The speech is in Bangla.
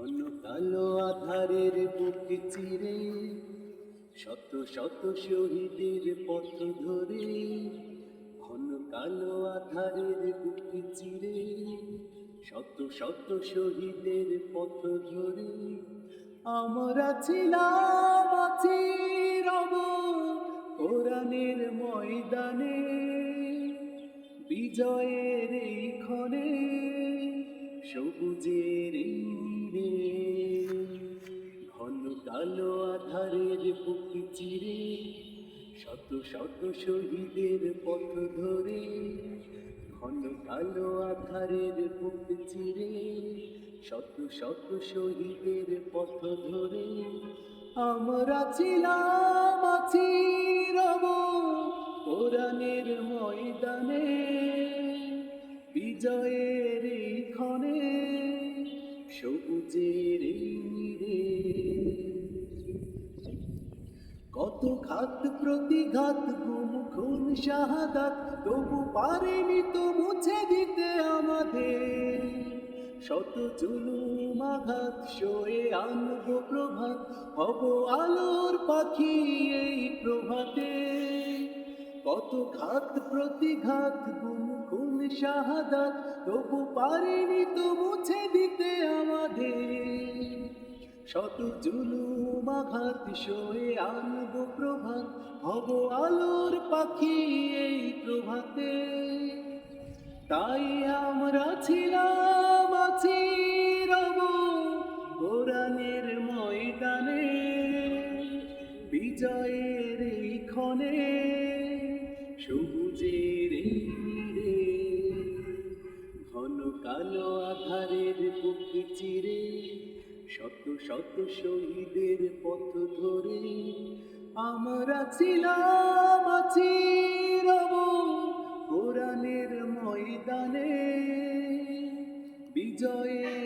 ঘন কালো আধারের বুক চিরে, শত শত শহীদের পথ ধরে ঘন কালো আধারের বুক চিরে, শত শত শহীদের পথ ধরে। আমরা ছিলাম আছি রব কোরআনের ময়দানে, বিজয়ের এই সবুজের এই রে ঘন কালো আধারের বুক চিরে, শত শত শহীদের পথ ধরে, ঘন কালো আধারের বুক চিরে, শত শত শহীদের পথ ধরে। আমরা ছিলাম, আছি রব কোরআনের ময়দানে, বিজয়ের এই কত ঘাত প্রতিঘাত, গুম, খুন, শাহাদাত, তবু পারেনি তো মুছে দিতে আমাদের। শত জুলুম আঘাত, সয়ে আনব প্রভাত, হব আলোর পাখি এই প্রভাতে। কত ঘাত প্রতিঘাত, গুম, খুন, শাহাদাত, তবু পারেনি তো শত জুলুম আঘাত সয়ে আনব প্রভাত, হব আলোর পাখি এই প্রভাতে। তাই আমরা ছিলাম, আছি রব কোরআনের ময়দানে, বিজয়ের ক্ষণে, সবুজের রে ঘন কালো আধারের বুক চিরে শত শত শহীদের পথ ধরে আমরা ছিলাম আছি রব কোরআনের ময়দানে। বিজয়ের